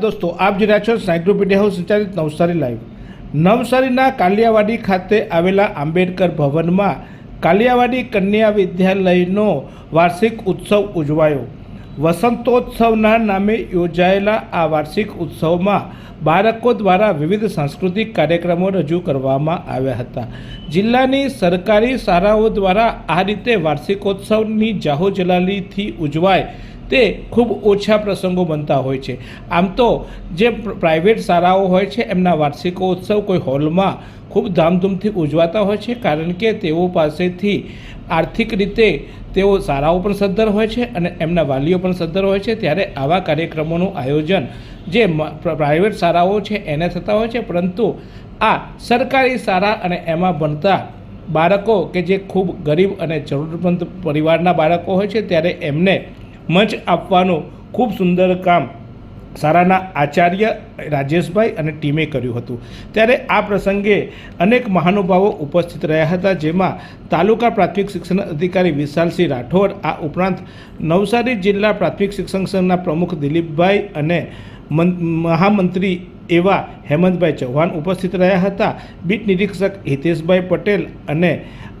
દોસ્તો, આપ જે રહ્યા છો સાયક્લોપીડિયા હાઉસ સંચાલિત નવસારી લાઈવ. નવસારીના કાલિયાવાડી ખાતે આવેલા આંબેડકર ભવનમાં કાલિયાવાડી કન્યા વિદ્યાલયનો વાર્ષિક ઉત્સવ ઉજવાયો. વસંતોત્સવના નામે યોજાયેલા આ વાર્ષિક ઉત્સવમાં બાળકો દ્વારા વિવિધ સાંસ્કૃતિક કાર્યક્રમો રજૂ કરવામાં આવ્યા હતા. જિલ્લાની સરકારી શાળાઓ દ્વારા આ રીતે વાર્ષિકોત્સવની જાહો જલાલીથી ઉજવાય તે ખૂબ ઓછા પ્રસંગો બનતા હોય છે. આમ તો જે પ્રાઇવેટ શાળાઓ હોય છે, એમના વાર્ષિકોત્સવ કોઈ હોલમાં ખૂબ ધામધૂમથી ઉજવાતા હોય છે, કારણ કે તેઓ પાસેથી આર્થિક રીતે તેઓ શાળાઓ પણ સદ્ધર હોય છે અને એમના વાલીઓ પણ સદ્ધર હોય છે. ત્યારે આવા કાર્યક્રમોનું આયોજન જે પ્રાઇવેટ શાળાઓ છે, એને થતા હોય છે. પરંતુ આ સરકારી શાળા અને એમાં ભણતા બાળકો કે જે ખૂબ ગરીબ અને જરૂરમંદ પરિવારના બાળકો હોય છે, ત્યારે એમને મંચ આપવાનું ખૂબ સુંદર કામ સારાના આચાર્ય રાજેશભાઈ અને ટીમે કર્યું હતું. ત્યારે આ પ્રસંગે અનેક મહાનુભાવો ઉપસ્થિત રહ્યા હતા, જેમાં તાલુકા પ્રાથમિક શિક્ષણ અધિકારી વિશાલસિંહ રાઠોડ, આ ઉપરાંત નવસારી જિલ્લા પ્રાથમિક શિક્ષણ સંઘના પ્રમુખ દિલીપભાઈ અને મહામંત્રી એવા હેમંતભાઈ ચૌહાણ ઉપસ્થિત રહ્યા હતા. બીટ નિરીક્ષક હિતેશભાઈ પટેલ અને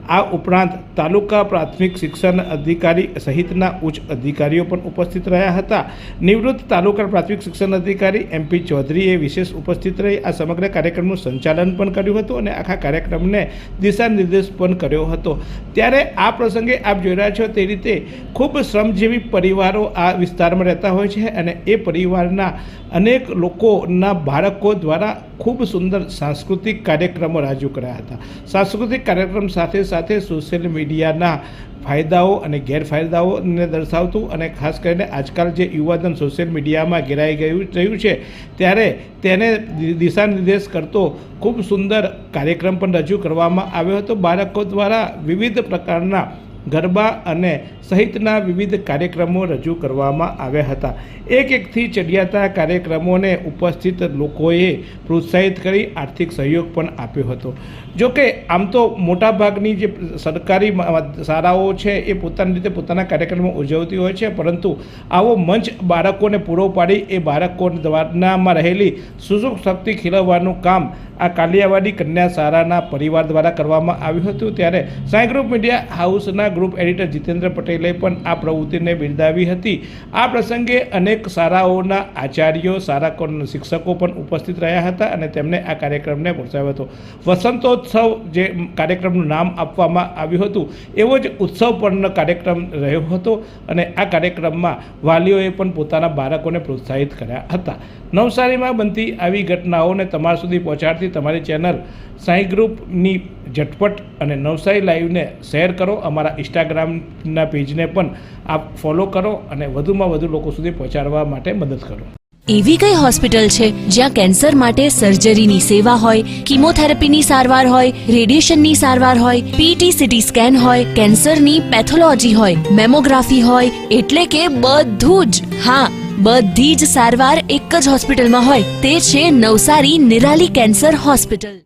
આ ઉપરાંત તાલુકા પ્રાથમિક શિક્ષણ અધિકારી સહિતના ઉચ્ચ અધિકારીઓ પણ ઉપસ્થિત રહ્યા હતા. નિવૃત્ત તાલુકા પ્રાથમિક શિક્ષણ અધિકારી એમપી ચૌધરીએ વિશેષ ઉપસ્થિત રહી આ સમગ્ર કાર્યક્રમનું સંચાલન પણ કર્યું હતું અને આખા કાર્યક્રમને દિશા નિર્દેશ પણ કર્યો હતો. ત્યારે આ પ્રસંગે આપ જોઈ રહ્યા છો તે રીતે ખૂબ શ્રમજીવી પરિવારો આ વિસ્તારમાં રહેતા હોય છે અને એ પરિવારના અનેક લોકોના બાળકો દ્વારા ખૂબ સુંદર સાંસ્કૃતિક કાર્યક્રમો રજૂ કર્યા હતા. સાંસ્કૃતિક કાર્યક્રમ સાથે સાથે સોશિયલ મીડિયાના ફાયદાઓ અને ગેરફાયદાઓને દર્શાવતું અને ખાસ કરીને આજકાલ જે યુવાધન સોશિયલ મીડિયામાં ઘેરાઈ ગયું રહ્યું છે, ત્યારે તેને દિશાનિર્દેશ દિશા નિર્દેશ કરતો ખૂબ સુંદર કાર્યક્રમ પણ રજૂ કરવામાં આવ્યો હતો. બાળકો દ્વારા વિવિધ પ્રકારના ગરબા અને સહિતના વિવિધ કાર્યક્રમો રજૂ કરવામાં આવ્યા હતા. એક એકથી ચડિયાતા કાર્યક્રમોને ઉપસ્થિત લોકોએ પ્રોત્સાહિત કરી આર્થિક સહયોગ પણ આપ્યો હતો. જો કે આમ તો મોટાભાગની જે સરકારી શાળાઓ છે, એ પોતાની રીતે પોતાના કાર્યક્રમો ઉજવતી હોય છે, પરંતુ આવો મંચ બાળકોને પૂરો પાડી એ બાળકો દ્વારામાં રહેલી સુસુખ શક્તિ ખીલવવાનું કામ આ કાલિયાવાડી કન્યા શાળાના પરિવાર દ્વારા કરવામાં આવ્યું હતું. ત્યારે સાંઈ ગ્રુપ મીડિયા હાઉસના ગ્રુપ એડિટર જીતેન્દ્ર પટેલે પણ આ પ્રવૃત્તિને બિરદાવી હતી. આ પ્રસંગે અનેક શાળાઓના આચાર્યો, શાળા શિક્ષકો પણ ઉપસ્થિત રહ્યા હતા અને તેમણે આ કાર્યક્રમને પ્રોત્સાવ્યો હતો. વસંતોત્સવ જે કાર્યક્રમનું નામ આપવામાં આવ્યું હતું, એવો જ ઉત્સવપૂર્ણ કાર્યક્રમ રહ્યો હતો અને આ કાર્યક્રમમાં વાલીઓએ પણ પોતાના બાળકોને પ્રોત્સાહિત કર્યા હતા. નવસારીમાં બનતી આવી ઘટનાઓને તમારા સુધી પહોંચાડતી તમારી ચેનલ સાઈ ગ્રુપની ઝટપટ અને નવસારી લાઈવને શેર કરો. અમારા ઇન્સ્ટાગ્રામના પેજને પણ આપ ફોલો કરો અને વધુમાં વધુ લોકો સુધી પહોંચાડવા માટે મદદ કરો. એવી કઈ હોસ્પિટલ છે જ્યાં કેન્સર માટે સર્જરીની સેવા હોય, કિમોથેરાપીની સારવાર હોય, રેડિયેશનની સારવાર હોય પીટી સીટી સ્કેન હોય, કેન્સરની પેથોલોજી હોય, મેમોગ્રાફી હોય, એટલે કે બધું જ. હા, બધી જ સારવાર એક જ હોસ્પિટલમાં હોય, તે છે નવસારી નિરાલી કેન્સર હોસ્પિટલ.